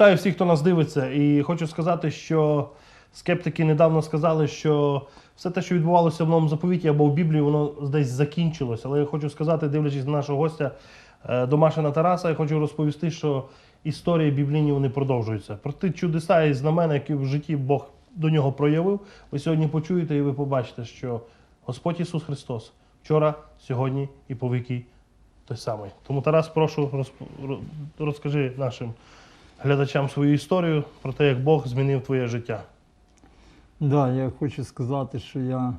Вітаю всіх, хто нас дивиться. І хочу сказати, що скептики недавно сказали, що все те, що відбувалося в новому заповіті або в Біблії, воно десь закінчилось. Але я хочу сказати, дивлячись на нашого гостя е, Домашина Тараса, я хочу розповісти, що історії біблійні вони продовжуються. Про ті чудеса і знамена, які в житті Бог до нього проявив, ви сьогодні почуєте і ви побачите, що Господь Ісус Христос вчора, сьогодні і по віки той самий. Тому Тарас, прошу, розп- розкажи нашим глядачам свою історію про те, як Бог змінив твоє життя. Да, я хочу сказати, що я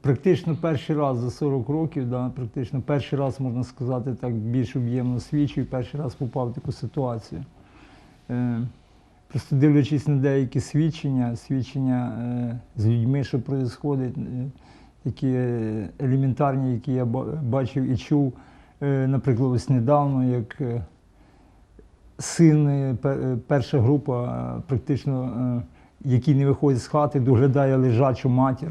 практично перший раз за 40 років, да, практично перший раз, можна сказати, так більш об'ємно свідчив, перший раз попав в таку ситуацію. Е, просто дивлячись на деякі свідчення, свідчення е, з людьми, що відбувається, е, такі елементарні, які я бачив і чув, е, наприклад, ось недавно, як е, син, е, е, перша група, е, практично, який не виходить з хати, доглядає лежачу матір,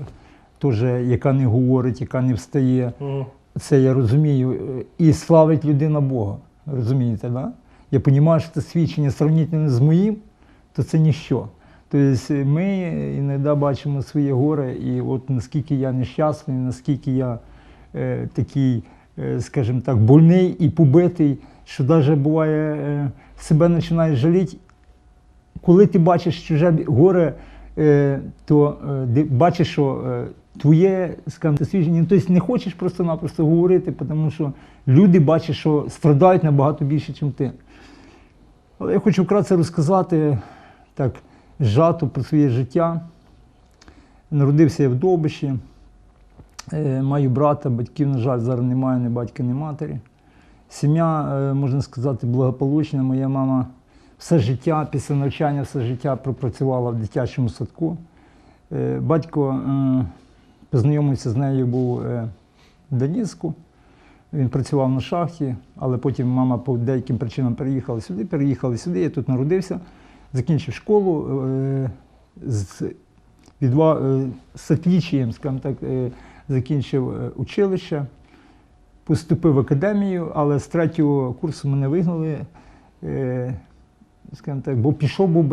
теж, яка не говорить, яка не встає. Мгм. Це я розумію. І славить людина Бога. Розумієте, да? Я розумію, що це свідчення сравнительно з моїм, то це ніщо. Тобто ми іноді бачимо своє горе, і от наскільки я нещасний, наскільки я е, такий, скажімо так, больний і побитий, що навіть буває е, себе починаєш жаліти. Коли ти бачиш чуже горе, е, то е, бачиш, що е, твоє скажімо, свідчення, тобто не хочеш просто-напросто говорити, тому що люди бачать, що страдають набагато більше, ніж ти. Але я хочу вкратце розказати так зжато про своє життя. Народився я в Довбищі, Е, маю брата, батьків, на жаль, зараз немає, ні батька, ні матері. Сім'я, е, можна сказати, благополучна. Моя мама все життя, після навчання, все життя пропрацювала в дитячому садку. Е, Батько е, познайомився з нею, був е, в Донецьку. Він працював на шахті, але потім мама по деяким причинам переїхала сюди, переїхали сюди, я тут народився, закінчив школу е, з, відва, е, з скажімо так, е, закінчив е, училище, поступив в академію, але з третього курсу мене вигнали, е, скажімо так, бо пішов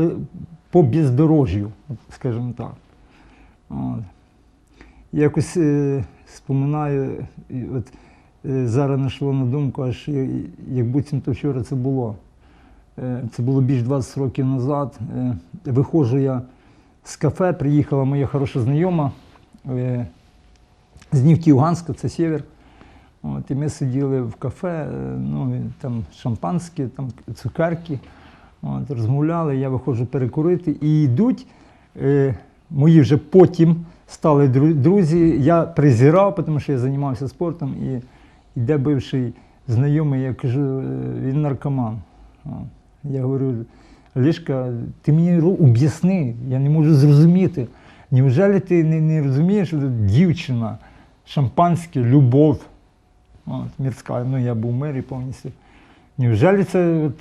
по бездорожжю, скажімо так. Якось е, споминаю, от, зараз знайшло на думку, аж як буцімто вчора це було. Це було більш 20 років назад. Виходжу я з кафе, приїхала моя хороша знайома з Нефтьюганська, це север. От, і ми сиділи в кафе, е, ну, там шампанське, там цукерки. От, розмовляли, я виходжу перекурити і йдуть. Е, мої вже потім стали друзі. Я презирав, тому що я займався спортом, і йде бивший знайомий, я кажу, «Е, він наркоман. Я говорю, Лішка, ти мені об'ясни, я не можу зрозуміти. Неужели ти не, не розумієш, що дівчина, шампанське, любов, от, мірська, ну я був в мирі повністю. Неужели це. От,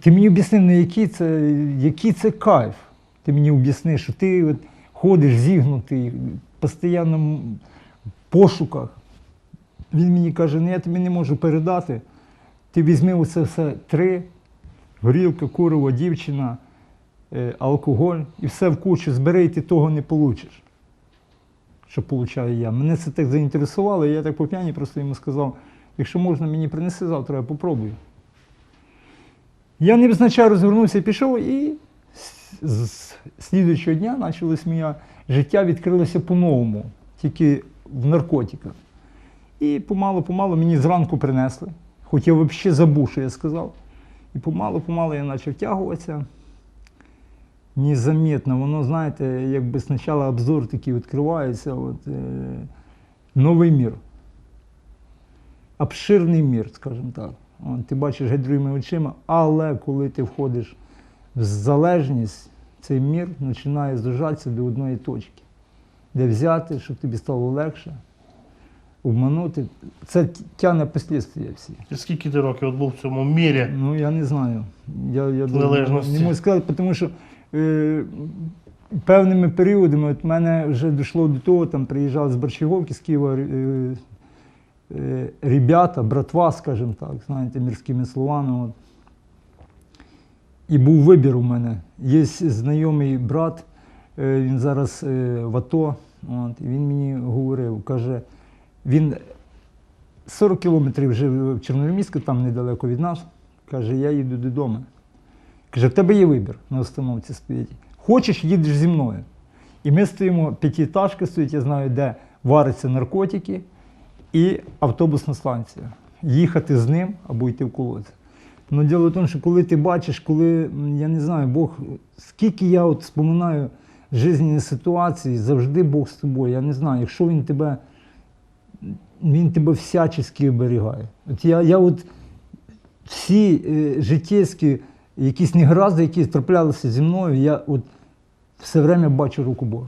ти мені об'ясни, ну який це, який це кайф? Ти мені об'ясни, що ти от ходиш зігнутий, в пошуках. Він мені каже, ну я тобі не можу передати. Ти візьми оце все три, горілка, курово, дівчина, е, алкоголь і все в кучу збери, і ти того не получиш. Що получаю я. Мене це так заінтересувало, і я так по п'яні просто йому сказав, якщо можна, мені принеси завтра, я попробую. Я не визначаю, розвернувся, пішов, і з- слідуючого дня почалось моє життя відкрилося по-новому, тільки в наркотиках. І помалу-помалу мені зранку принесли, хоч я взагалі забув, що я сказав. І помалу-помалу я почав втягуватися. Незаметно, воно, знаєте, якби спочатку обзор такий відкривається, от, е, новий мір. Обширний мір, скажімо так. От, ти бачиш геть другими очима, але коли ти входиш в залежність, цей мір починає здужатися до одної точки, де взяти, щоб тобі стало легше, обманути. Це тягне послідствия всі. І скільки ти років от був в цьому мірі? Ну, я не знаю. Я, я не можу сказати, тому що певними періодами от мене вже дійшло до того, там приїжджали з Борщаговки, з Києва е, е, ребята, братва, скажімо так, знаєте, мірськими словами. От. І був вибір у мене. Є знайомий брат, е, він зараз е, в АТО. От, він мені говорив, каже, він 40 кілометрів жив в Чорноморську, там недалеко від нас. Каже, я їду додому. Каже, в тебе є вибір на установці стоїть. Хочеш, їдеш зі мною. І ми стоїмо, п'ятиэтажка стоїть, я знаю, де варяться наркотики і автобусна станція. Їхати з ним або йти в колодязь. Ну, діло в тому, що коли ти бачиш, коли, я не знаю, Бог, скільки я от споминаю жизненні ситуації, завжди Бог з тобою. Я не знаю, якщо він тебе, він тебе всячески оберігає. От я, я от всі е, життєвські якісь негаразди, які траплялися зі мною, я от все время бачу руку Бога.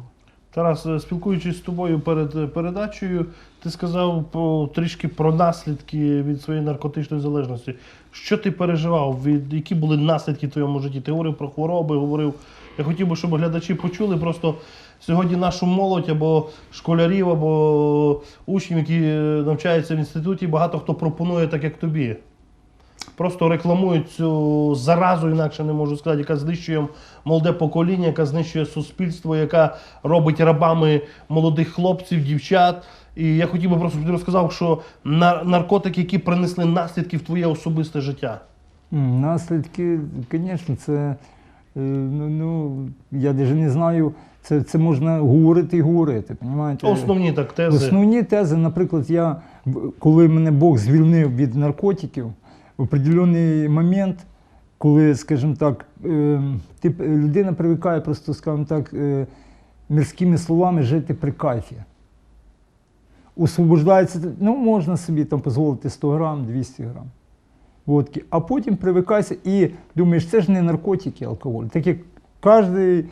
Тарас, е, спілкуючись з тобою перед е, передачею, ти сказав по, трішки про наслідки від своєї наркотичної залежності. Що ти переживав? Від, які були наслідки в твоєму житті? Ти говорив про хвороби, говорив. Я хотів би, щоб глядачі почули просто сьогодні нашу молодь або школярів, або учнів, які е, навчаються в інституті, багато хто пропонує так, як тобі. Просто рекламують цю заразу, інакше не можу сказати, яка знищує молоде покоління, яка знищує суспільство, яка робить рабами молодих хлопців, дівчат. І я хотів би просто, щоб ти розказав, що нар- наркотики, які принесли наслідки в твоє особисте життя. Наслідки, звісно, це е, ну, ну, я навіть не знаю, це, це можна говорити і говорити. Понімаєте? Основні так тези. Основні тези, наприклад, я, коли мене Бог звільнив від наркотиків, в определений момент, коли, скажімо так, е, ти, людина привикає просто, скажімо так, е, мирськими словами жити при кайфі. Освобождається, ну, можна собі там дозволити 100 грам, 200 грам водки, а потім привикаєшся і думаєш, це ж не наркотики, алкоголь. Так як кожен,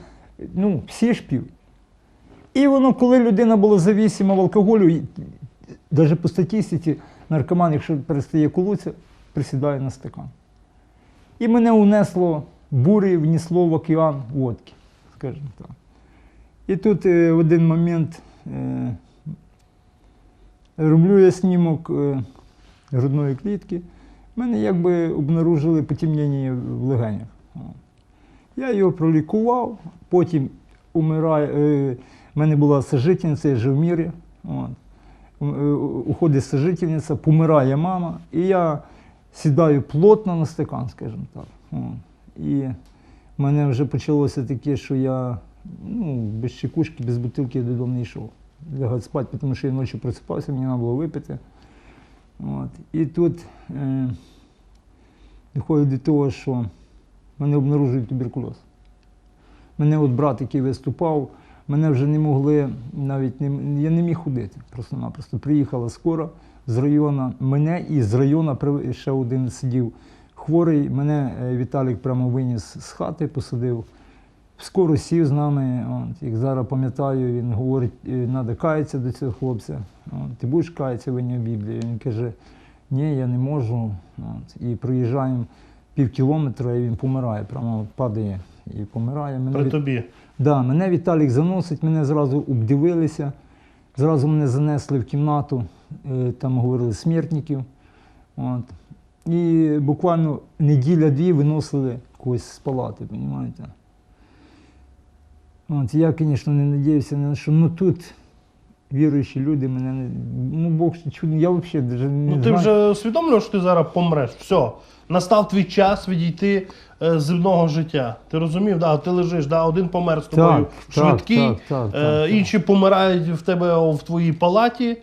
ну, всі ж п'ють. І воно, коли людина була завісима в алкоголю, навіть по статистиці, наркоман, якщо перестає колотися, присідає на стакан. І мене унесло бурі, внесло в океан водки, скажімо так. І тут е, в один момент е, роблю я снімок е, грудної клітки. Мене якби обнаружили потемнення в легенях. Я його пролікував, потім умирає. Е, в мене була сожительниця, я жив в мірі. Уходить сожительниця, помирає мама, і я сідаю плотно на стакан, скажімо так. І в мене вже почалося таке, що я ну, без чекушки, без бутилки додому не йшов. Лягати спати, тому що я ночі просипався, мені треба було випити. От. І тут е, доходить до того, що мене обнаружують туберкульоз. Мене от брат, який виступав, мене вже не могли навіть не, я не міг ходити просто-напросто. Приїхала скоро з району мене і з району ще один сидів хворий. Мене е, Віталік прямо виніс з хати, посадив. Скоро сів з нами. От, як зараз пам'ятаю, він говорить, треба каятися до цього хлопця. От, ти будеш каятися в нього Біблії? Він каже, ні, я не можу. От, і проїжджаємо пів кілометра, і він помирає, прямо падає і помирає. Мене При від- тобі. Да, мене Віталік заносить, мене зразу обдивилися, зразу мене занесли в кімнату, там говорили смертників. От. І буквально неділя-дві виносили когось з палати, розумієте? От, я, звісно, не ні на що. Ну тут віруючі люди мене не. Ну, Бог ж. Я взагалі не Ну ти знаю. вже усвідомлюєш, що ти зараз помреш. Все. Настав твій час відійти е, з земного життя. Ти розумів, да, ти лежиш, да, один помер з тобою Так, швидкий, так, так, так, е, так. інші помирають в тебе в твоїй палаті.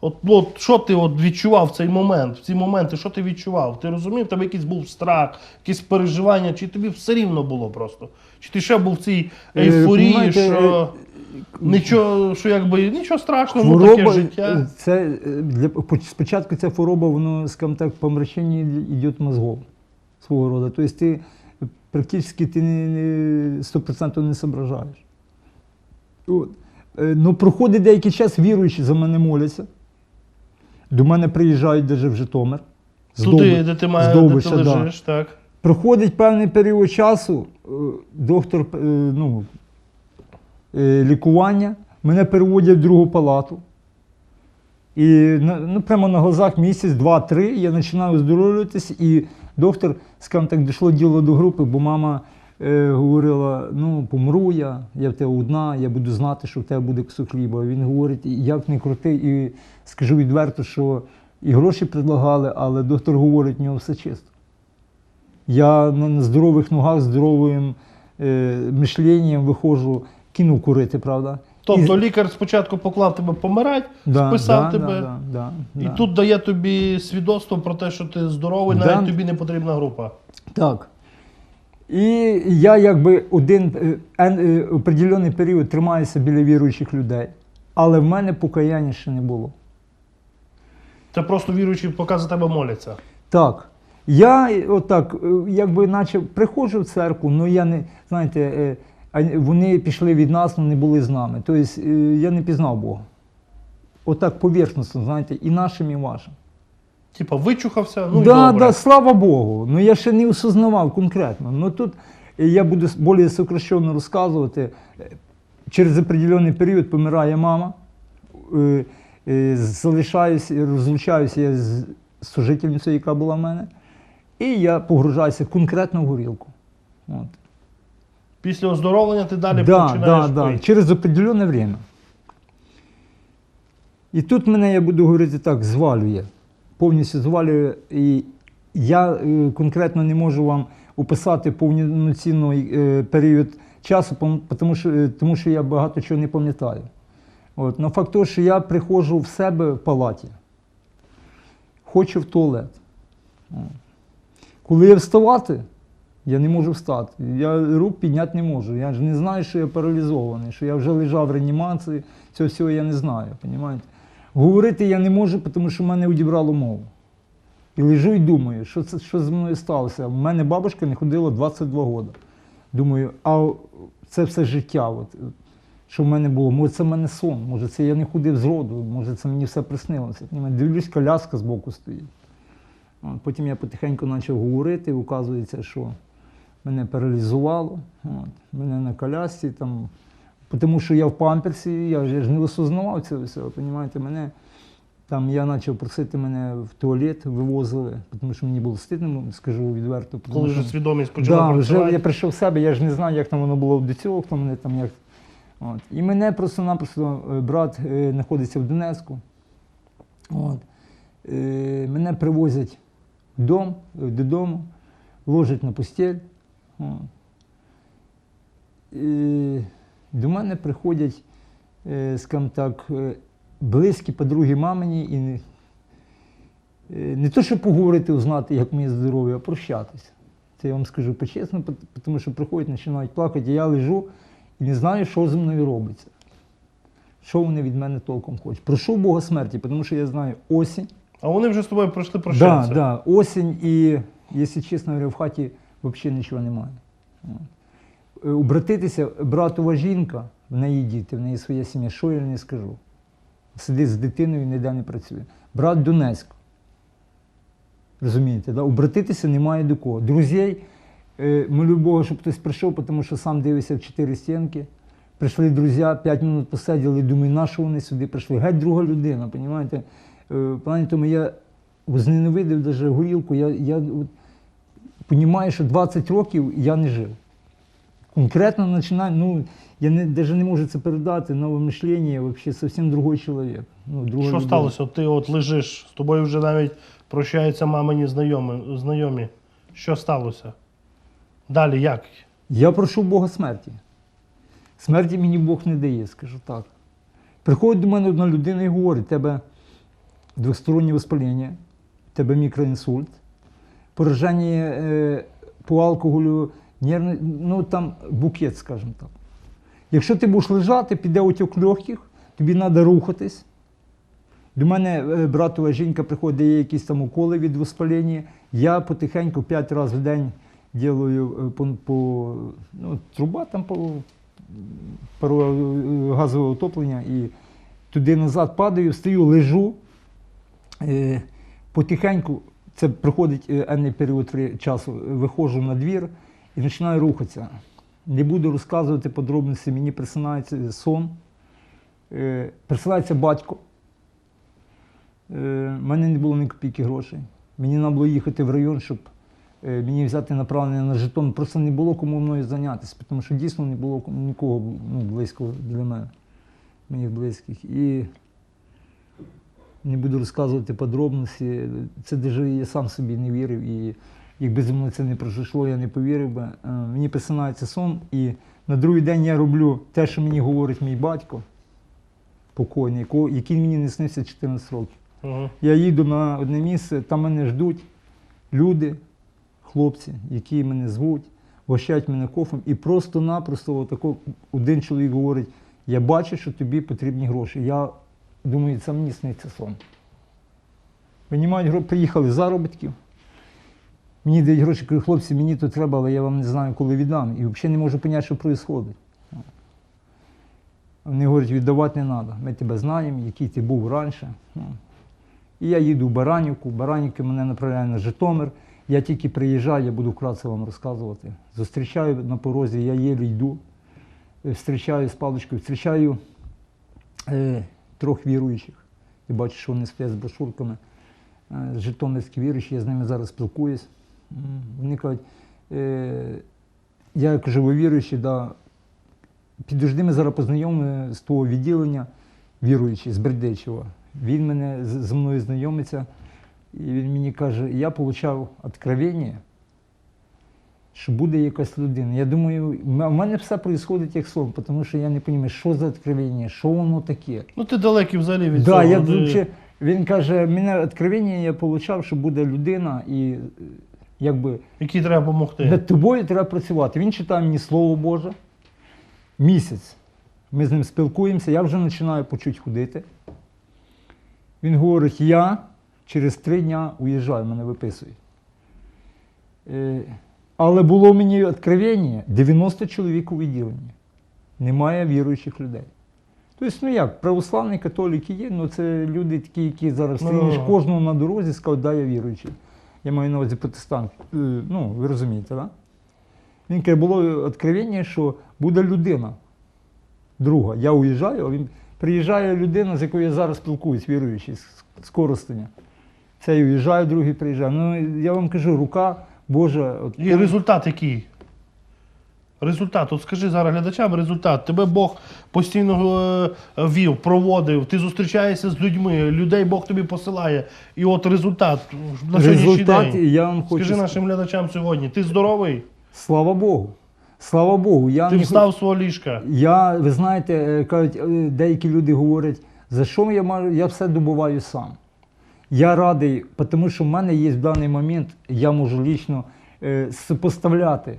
От, от що ти от відчував в цей момент, в ці моменти, що ти відчував? Ти розумів, тебе якийсь був страх, якісь переживання, чи тобі все рівно було просто? Чи ти ще був в цій Е, ейфорії, що нічого, що якби нічого страшного, ну, таке життя. е, це е, для спочатку ця хвороба, воно, скажімо так, помрачення йде мозгов свого роду. Тобто ти практично ти не, не 100% не соображаєш. От. Е, Ну, проходить деякий час, віруючі за мене моляться. До мене приїжджають навіть в Житомир. Туди, де ти, з має, де ти Довбища, да. так. Проходить певний період часу, е, доктор е, ну, е, лікування, мене переводять в другу палату. І ну, прямо на глазах місяць, два-три я починаю оздоровлюватись, і доктор, скажімо так, дійшло діло до групи, бо мама е, говорила: ну, помру я, я в тебе одна, я буду знати, що в тебе буде кусок хліба. Він говорить, як не крути, і скажу відверто, що і гроші предлагали, але доктор говорить, в нього все чисто. Я на здорових ногах, здоровим е, мишленням виходжу, кинув курити, правда? Тобто І- лікар спочатку поклав тебе помирати, да, списав да, тебе, Да, да, да, і да. тут дає тобі свідоцтво про те, що ти здоровий, Да. навіть тобі не потрібна група. Так. І я якби один е, е, определений період тримаюся біля віруючих людей, але в мене покаяння ще не було. Це просто віруючі, поки за тебе моляться. Так. Я е, отак, якби наче приходжу в церкву, але я не, знаєте, вони пішли від нас, але не були з нами. Тобто я не пізнав Бога. Отак поверхностно, знаєте, і нашим, і вашим. Типа вичухався, ну і да, добре. да, слава Богу. Ну я ще не осознавав конкретно. Ну тут я буду більш сокращенно розказувати. Через определений період помирає мама. Е, е, Залишаюся, розлучаюся я з сожительницею, яка була в мене. І я погружаюся конкретно в горілку. От. Після оздоровлення ти далі Да, починаєш да, да, через определенне время. І тут мене, я буду говорити так, звалює. Повністю звалює. І я е, конкретно не можу вам описати повноцінний е, період часу, тому що, е, тому що я багато чого не пам'ятаю. От. Но факт того, що я приходжу в себе в палаті, хочу в туалет. Коли я вставати, я не можу встати. Я рук підняти не можу. Я ж не знаю, що я паралізований, що я вже лежав в реанімації. Цього всього я не знаю. Понімаєте? Говорити я не можу, тому що мене одібрало мову. І лежу і думаю, що це що з мною сталося. У мене бабушка не ходила 22 роки. Думаю, а це все життя. От, що в мене було, може це в мене сон, може це я не ходив з роду, може це мені все приснилося. Дивлюсь, коляска збоку стоїть. От, Потім я потихеньку почав говорити, і вказується, що мене паралізувало, от, мене на колясці, там, тому що я в памперсі, я я ж не осознавав цього всього, розумієте, мене. Там я почав просити мене в туалет, вивозили, тому що мені було стидно, скажу відверто. Коли вже свідомість почала Да, вже я прийшов в себе, я ж не знаю, як там воно було до цього, хто мене там як. От. І мене просто-напросто е, брат е, знаходиться в Донецьку. От. Е, мене привозять вдом, е, додому, ложать на постіль. От. І до мене приходять, е, скажімо так, е, близькі подруги мамині і не, е, не то, щоб поговорити, узнати, як моє здоров'я, а прощатися. Це я вам скажу по-чесно, тому що приходять, починають плакати, і я лежу і не знаю, що зі мною робиться. Що вони від мене толком хочуть. Прошу Бога смерті, тому що я знаю осінь. А вони вже з тобою пройшли Да, прощатися. да, осінь і, якщо чесно говоря, в хаті взагалі нічого немає. Е, Обратитися, братова жінка, в неї діти, в неї своя сім'я, що я не скажу. Сидить з дитиною, ніде не працює. Брат Донецьк. Розумієте, да? обратитися немає до кого. Друзей, е, молю Бога, щоб хтось прийшов, тому що сам дивився в чотири стінки. Прийшли друзі, п'ять минут посиділи, думаю, на що вони сюди прийшли? Геть друга людина, розумієте? В тому я возненавидив навіть горілку. Я, я от, розумію, що 20 років я не жив. Конкретно починаю, ну, я не, навіть не можу це передати, нове мишлення, взагалі зовсім другий чоловік. Ну, друга Що людина. сталося? От Ти от лежиш, з тобою вже навіть прощаються мамині знайомі. знайомі. Що сталося? Далі як? Я прошу Бога смерті. Смерті мені Бог не дає, скажу так. Приходить до мене одна людина і говорить, тебе двостороннє воспаління, тебе мікроінсульт, пораження е, по алкоголю, нервний, ну там букет, скажімо так. Якщо ти будеш лежати, піде отек легких, тобі треба рухатись. До мене е, братова жінка приходить, дає якісь там уколи від воспалення. Я потихеньку 5 разів в день ділаю е, по, по ну, труба там по е, газове отоплення і туди назад падаю, стою, лежу. Потихеньку, це проходить енний період часу, виходжу на двір і починаю рухатися. Не буду розказувати подробиці, мені присинається сон. Е, присилається батько. Е, в мене не було ні копійки грошей. Мені треба було їхати в район, щоб е, мені взяти направлення на жетон. Просто не було кому мною зайнятися, тому що дійсно не було нікого ну, близького для мене, моїх близьких. І не буду розказувати подробності. Це даже я сам собі не вірив. І якби зі мною це не пройшло, я не повірив би. Е, Мені присинається сон, і на другий день я роблю те, що мені говорить мій батько, покойний, який мені не снився 14 років. Угу. Я їду на одне місце, там мене ждуть люди, хлопці, які мене звуть, гощать мене кофем. І просто-напросто отако один чоловік говорить: я бачу, що тобі потрібні гроші. Я думаю, це мені сниться сон. Винімають гроші, приїхали заробітків. Мені дають гроші, кажу, хлопці, мені то треба, але я вам не знаю, коли віддам. І взагалі не можу зрозуміти, що відбувається. Вони говорять, віддавати не треба. Ми тебе знаємо, який ти був раніше. І я їду в Баранівку, Баранівки мене направляє на Житомир. Я тільки приїжджаю, я буду вкратце вам розказувати. Зустрічаю на порозі, я єлі йду, зустрічаю з паличкою, зустрічаю е, трьох віруючих. І бачу, що вони стоять з брошурками. Е, Житомирські віруючі, я з ними зараз спілкуюсь. Кажуть, е, я кажу, ви віруючі, да, підожди, ми зараз познайомимо з того відділення віруючий з Бердичева. Він мене з- зі мною знайомиться, і він мені каже, я отримав откровення, що буде якась людина. Я думаю, в мене все відбувається як сон, тому що я не розумію, що за откровення, що воно таке. Ну ти далекий взагалі від Да, цього. я ти- він каже, мене откровення я отримав, що буде людина, і якби Який треба допомогти. над тобою треба працювати. Він читає мені Слово Боже. Місяць. Ми з ним спілкуємося, я вже починаю по чуть ходити. Він говорить, я через три дня уїжджаю, мене виписують. Е, але було мені відкровення 90 чоловік у відділенні. Немає віруючих людей. Тобто, ну як, православні католики є, ну це люди такі, які зараз Ну, стрінеш кожного на дорозі, скажуть, да, я віруючий. Я маю на увазі протестант. Е, Ну, ви розумієте? Да? Він каже, було відкривання, що буде людина. Друга. Я уїжджаю, а він приїжджає людина, з якою я зараз спілкуюсь, віруючий, з, користення. Цей уїжджає, другий приїжджає. Ну, я вам кажу, рука Божа. От, І результат який? Результат. От скажи зараз глядачам результат. Тебе Бог постійно е, вів, проводив, ти зустрічаєшся з людьми, людей Бог тобі посилає. І от результат на сьогоднішній результат, день. я вам хочу Скажи нашим глядачам сьогодні, ти здоровий? слава Богу. Слава Богу. Я Ти не встав з свого ліжка. Я, ви знаєте, е, кажуть, е, деякі люди говорять, за що я маю, я все добуваю сам. Я радий, тому що в мене є в даний момент, я можу лічно е, сопоставляти,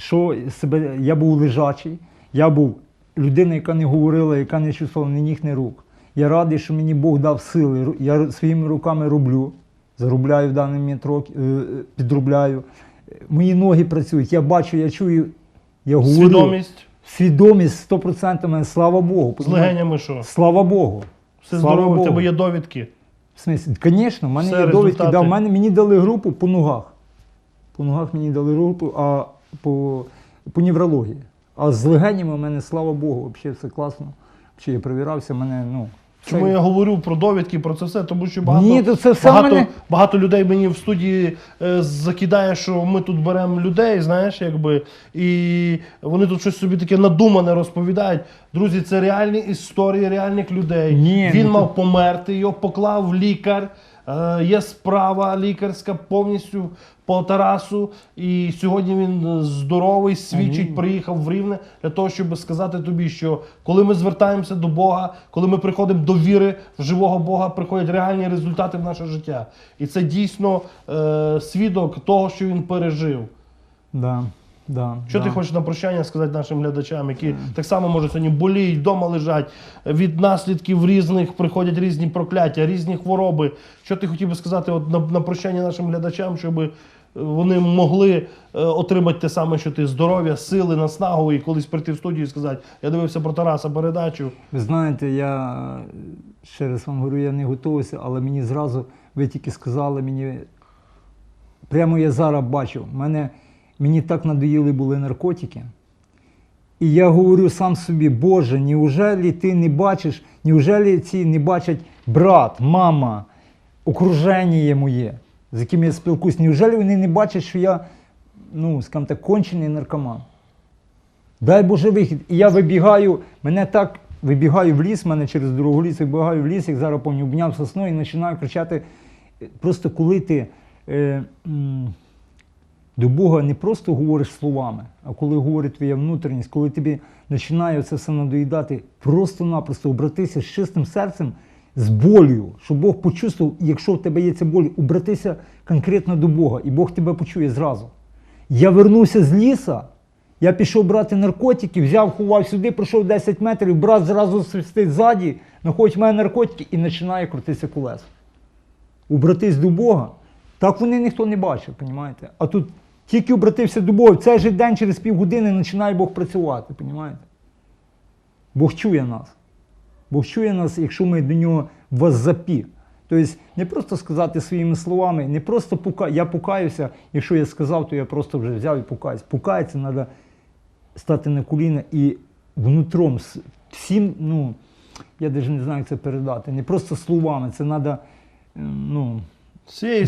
що себе, я був лежачий, я був людина, яка не говорила, яка не чувствувала ні ніг, ні рук. Я радий, що мені Бог дав сили. Я своїми руками роблю, заробляю в даний момент роки, е, підробляю. Мої ноги працюють, я бачу, я чую, я говорю. Свідомість Свідомість 100% мене, слава Богу. з легенями що? Слава Богу. Все Слава здорово, в тебе є довідки. В смислі, звісно, в мене Все, є довідки. Да, в мене, мені дали групу по ногах. По ногах мені дали групу, а по, по неврології. А з легенями в мене, слава Богу, взагалі все класно. Взагалі я перевірався, мене, ну. Чому це- я говорю про довідки, про це все? Тому що багато, Ні, то це все багато, мене- багато людей мені в студії е, закидає, що ми тут беремо людей, знаєш, якби, і вони тут щось собі таке надумане розповідають. Друзі, це реальні історії реальних людей. Ні, Він ну, мав померти, його поклав лікар. Е, Є справа лікарська повністю по Тарасу. І сьогодні він е, здоровий, свідчить, приїхав в Рівне для того, щоб сказати тобі, що коли ми звертаємося до Бога, коли ми приходимо до віри в живого Бога, приходять реальні результати в наше життя. І це дійсно е, свідок того, що він пережив. Да, да, Що да. ти хочеш на прощання сказати нашим глядачам, які так само може сьогодні боліють, вдома лежать, від наслідків різних приходять різні прокляття, різні хвороби. Що ти хотів би сказати от на, на прощання нашим глядачам, щоб вони могли е, отримати те саме, що ти здоров'я, сили, наснагу і колись прийти в студію і сказати, я дивився про Тараса передачу. Ви знаєте, я е, ще раз вам говорю, я не готувався, але мені зразу, ви тільки сказали мені, прямо я зараз бачу, мене, мені так надоїли були наркотики. І я говорю сам собі, Боже, неужели ти не бачиш, неужели ці не бачать брат, мама, окруження моє, з яким я спілкуюсь. Невже вони не бачать, що я, ну, скажімо так, кончений наркоман? Дай Боже вихід. І я вибігаю, мене так вибігаю в ліс, мене через дорогу ліс, вибігаю в ліс, як зараз помню, обняв сосну і починаю кричати. Е, Просто коли ти е, м, до Бога не просто говориш словами, а коли говорить твоя внутрішність, коли тобі починає це все надоїдати, просто-напросто обратися з чистим серцем, з болю, щоб Бог почувствував, якщо в тебе є ця боль, обратися конкретно до Бога, і Бог тебе почує зразу. Я вернувся з ліса, я пішов брати наркотики, взяв, ховав сюди, пройшов 10 метрів, брат зразу свистить ззаді, знаходить в мене наркотики і починає крутитися колесо. Обратись до Бога. Так вони ніхто не бачив, розумієте? А тут тільки обратився до Бога, в цей же день через півгодини починає Бог працювати, розумієте? Бог чує нас. Бог чує нас, якщо ми до нього воззапі. Тобто не просто сказати своїми словами, не просто пука... я пукаюся, якщо я сказав, то я просто вже взяв і пукаюсь. Пукається, треба стати на коліна і внутром всім, ну, я навіть не знаю, як це передати. Не просто словами, це треба, ну, Цією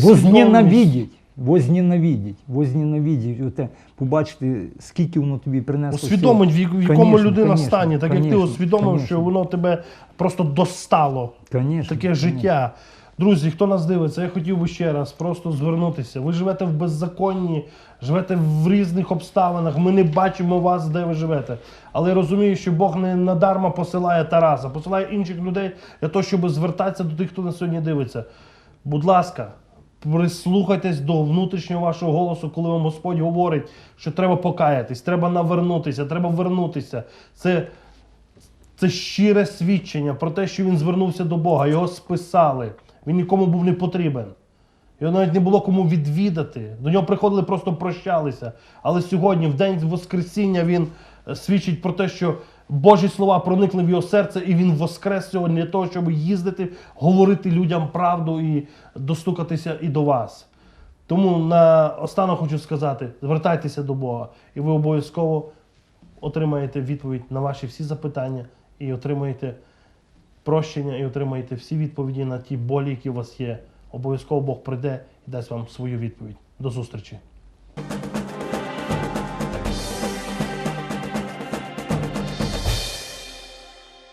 Возненавидіть, возненавидіть. Оте, побачити, скільки воно тобі принесло. Усвідомить, в якому Конечно, людина конечно, стані, так як ти усвідомив, конечно. що воно тебе просто достало. Конечно, Таке конечно. життя. Друзі, хто нас дивиться, я хотів би ще раз просто звернутися. Ви живете в беззаконні, живете в різних обставинах. Ми не бачимо вас, де ви живете. Але я розумію, що Бог не надарма посилає Тараса, посилає інших людей для того, щоб звертатися до тих, хто нас сьогодні дивиться. Будь ласка, прислухайтесь до внутрішнього вашого голосу, коли вам Господь говорить, що треба покаятись, треба навернутися, треба вернутися. Це це щире свідчення про те, що він звернувся до Бога, його списали. Він нікому був не потрібен. Його навіть не було кому відвідати. До нього приходили, просто прощалися. Але сьогодні, в день Воскресіння, він е, свідчить про те, що Божі слова проникли в його серце, і він воскрес сьогодні для того, щоб їздити, говорити людям правду і достукатися і до вас. Тому на останок хочу сказати: звертайтеся до Бога, і ви обов'язково отримаєте відповідь на ваші всі запитання і отримаєте прощення, і отримаєте всі відповіді на ті болі, які у вас є. Обов'язково Бог прийде і дасть вам свою відповідь. До зустрічі!